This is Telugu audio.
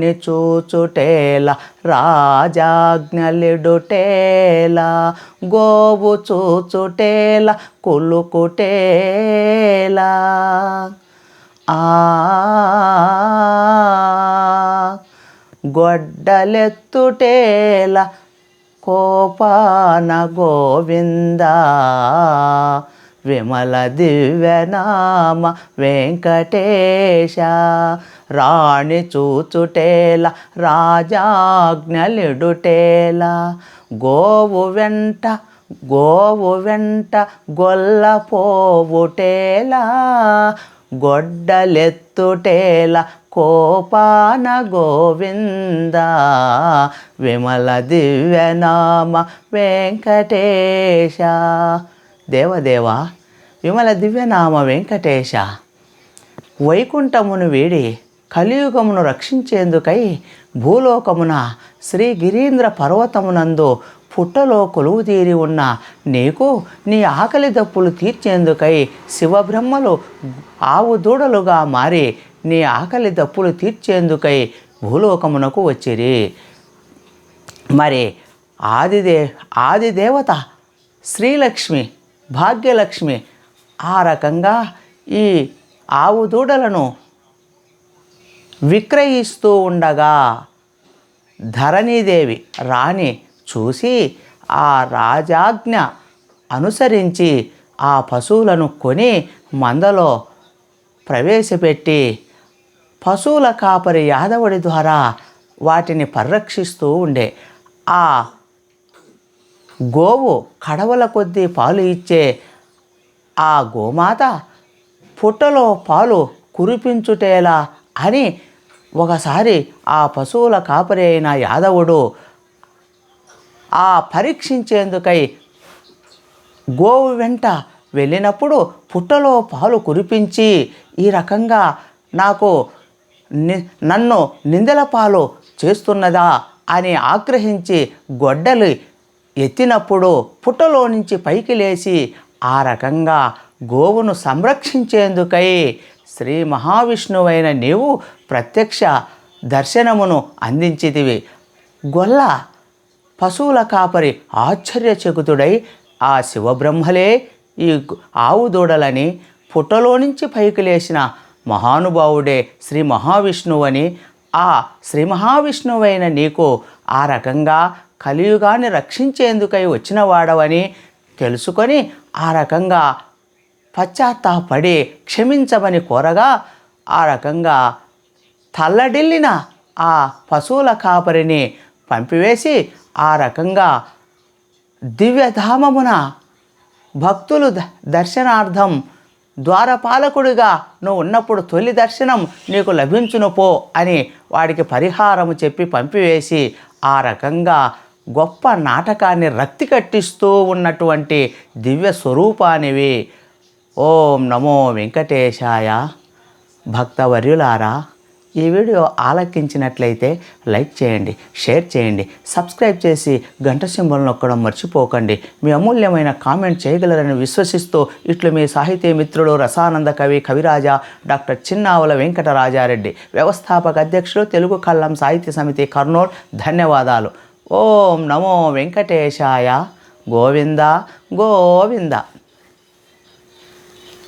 రాణి చూచుటేల రాజాజ్ఞలిడుటేల గోవు చూచుటేల కులుకుటేల. ఆ గొడ్డలెత్తుటేల కోపాన గోవిందా. విమల దివ్యనామ వెంకటేశ. రాణి చూచుటేల రాజాజ్ఞలిడుటేల. గోవు వెంట గోవు వెంట గొల్ల పోవుటేలా. గొడ్డలెత్తుటేల కోపాన గోవింద. విమల దివ్యనామ వెంకటేశ. దేవదేవా విమల దివ్యనామ వెంకటేశ. వైకుంఠమును వీడి కలియుగమును రక్షించేందుకై భూలోకమున శ్రీ గిరీంద్ర పర్వతమునందు పుట్టలో కొలువుతీరి ఉన్న నీకు నీ ఆకలి దప్పులు తీర్చేందుకై శివబ్రహ్మలు ఆవు దూడలుగా మారి నీ ఆకలి దప్పులు తీర్చేందుకై భూలోకమునకు వచ్చిరి. మరి ఆదిదే ఆదిదేవత శ్రీలక్ష్మి భాగ్యలక్ష్మి ఆ రకంగా ఈ ఆవు దూడలను విక్రయిస్తూ ఉండగా ధరణీదేవి రాణి చూసి ఆ రాజాజ్ఞ అనుసరించి ఆ పశువులను కొని మందలో ప్రవేశపెట్టి పశువుల కాపరి యాదవుడి ద్వారా వాటిని పరిరక్షిస్తూ ఉండే. ఆ గోవు కడవల కొద్దీ పాలు ఇచ్చే ఆ గోమాత పుట్టలో పాలు కురిపించుటేలా అని ఒకసారి ఆ పశువుల కాపరి అయిన యాదవుడు ఆ పరీక్షించేందుకై గోవు వెంట వెళ్ళినప్పుడు పుట్టలో పాలు కురిపించి ఈ రకంగా నాకు ని నన్ను నిందల పాలు చేస్తున్నదా అని ఆగ్రహించి గొడ్డలు ఎత్తినప్పుడు పుట్టలో నుంచి పైకి లేచి ఆ రకంగా గోవును సంరక్షించేందుకై శ్రీ మహావిష్ణువైన నీవు ప్రత్యక్ష దర్శనమును అందించితివి. గొల్ల పశువుల కాపరి ఆశ్చర్యచకుతుడై ఆ శివబ్రహ్మలే ఈ ఆవు దూడలని పుట్టలో నుంచి పైకి లేచిన మహానుభావుడే శ్రీ మహావిష్ణువు అని ఆ శ్రీ మహావిష్ణువైన నీకు ఆ రకంగా కలియుగాన్ని రక్షించేందుకై వచ్చిన వాడవని తెలుసుకొని రకంగా పశ్చాత్తాపడి క్షమించమని కోరగా ఆ రకంగా తల్లడిల్లిన ఆ పశువుల కాపరిని పంపివేసి ఆ రకంగా దివ్యధామమున భక్తులు ద- దర్శనార్థం ద్వారపాలకుడిగా నువ్వు ఉన్నప్పుడు తొలి దర్శనం నీకు లభించును పో అని వాడికి పరిహారము చెప్పి పంపివేసి ఆ రకంగా గొప్ప నాటకాన్ని రక్తి కట్టిస్తూ ఉన్నటువంటి దివ్య స్వరూపానివి. ఓం నమో వెంకటేశాయ భక్తవర్యులారా ఈ వీడియో ఆలకించినట్లయితే లైక్ చేయండి షేర్ చేయండి సబ్స్క్రైబ్ చేసి గంట సింబల్ నొక్కడం మర్చిపోకండి. మీ అమూల్యమైన కామెంట్ చేయగలరని విశ్వసిస్తూ ఇట్లు మీ సాహితీ మిత్రుడు రసానంద కవి కవిరాజ డాక్టర్ చిన్నావుల వెంకటరాజారెడ్డి వ్యవస్థాపక అధ్యక్షులు తెలుగు కళ్ళం సాహిత్య సమితి కర్నూలు ధన్యవాదాలు. ఓం నమో వెంకటేశాయ గోవింద గోవింద